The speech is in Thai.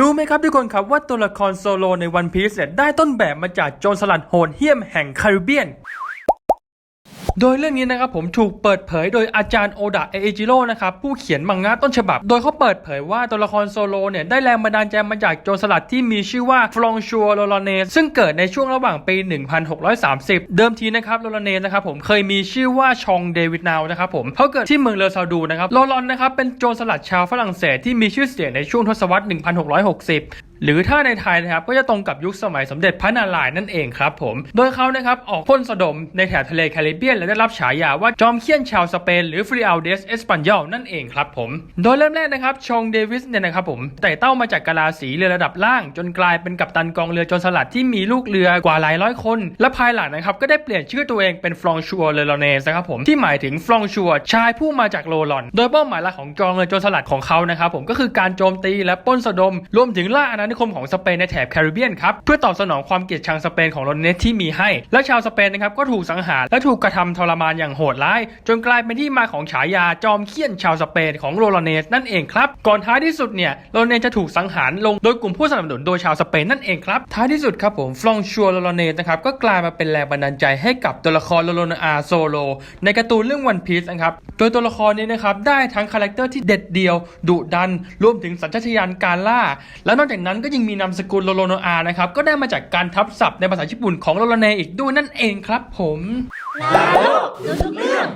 รู้ไหมครับทุกคนครับว่าตัวละครโซโลในวันพีซเนี่ยได้ต้นแบบมาจากโจรสลัดโหดเหี้ยมแห่งคาริบเบียน โดยเรื่องนี้นะครับผมถูกเปิดเผยโดยอาจารย์โอดะเอเอจิโร่นะครับผู้เขียนมังงะต้นฉบับ โดยเขาเปิดเผยว่าตัวละครโซโลเนี่ยได้แรงบันดาลใจมาจากโจรสลัดที่มีชื่อว่าฟรองชัวโรลเนสซึ่งเกิดในช่วงระหว่างปี 1630 เดิมทีนะครับโรลเนสนะครับผมเคยมีชื่อว่าชองเดวิดนาวนะครับผมเขาเกิดที่เมืองเลอซาดูนะครับโรลอนนะครับเป็นโจรสลัดชาวฝรั่งเศสที่มีชื่อเสียงในช่วงทศวรรษ 1660 หรือถ้าในไทยนะครับก็จะตรงกับยุคสมัยสมเด็จพระนารายณ์นั่นเองครับผมโดยเขานะครับออกพ่นสะดมในแถบทะเลแคริบเบียน และได้รับฉายาว่าจอมเขี้ยนชาวสเปนหรือฟรีอัลเดสเอสปันยอลนั่นเองครับผม โดยเริ่มแรกนะครับชองเดวิสเนี่ยนะครับผมไต่เต้ามาจากกาลาสีเรือระดับล่าง จนกลายเป็นกัปตันกองเรือโจรสลัดที่มีลูกเรือกว่าหลายร้อยคน และภายหลังนะครับก็ได้เปลี่ยนชื่อตัวเองเป็นฟรองชัวเลโลเนสนะครับผมที่หมายถึงฟรองชัวชายผู้มาจากโลลอน โดยเป้าหมายหลักของกองเรือโจรสลัดของเขานะครับผมก็คือการโจมตีและป้นสะดมรวมถึงล่าอาณานิคมของสเปนในแถบแคริบเบียนครับเพื่อตอบสนองความเกลียดชังสเปนของโรเนสที่มีให้ และชาวสเปนนะครับก็ถูกสังหารและถูกกระทำทรมานอย่างโหดร้าย จนกลายเป็นที่มาของฉายาจอมเขี้ยนชาวสเปนของโรลเนสนั่นเองครับก่อนท้ายที่สุดเนี่ยโรเนสจะถูกสังหารลงโดยกลุ่มผู้สนับสนุนโดยชาวสเปนนั่นเองครับท้ายที่สุดครับผมฟรองชัวโรลเนสนะครับก็กลายมาเป็นแรงบันดาลใจให้กับตัวละครโรโลนอาโซโลในการ์ตูนเรื่องวันพีซนะครับโดยตัวละครนี้นะครับได้ทั้งคาแรคเตอร์ที่เด็ดเดียวดุดันรวมถึงสัญชาตญาณการล่า และนอกจากนั้นก็ยังมีนามสกุลโลโลโนาอานะครับก็ได้มาจากการทับศัพท์ในภาษาญี่ปุ่นของโลโลเนอีกด้วยนั่นเองครับผมโลกรู้ทุกเรื่อง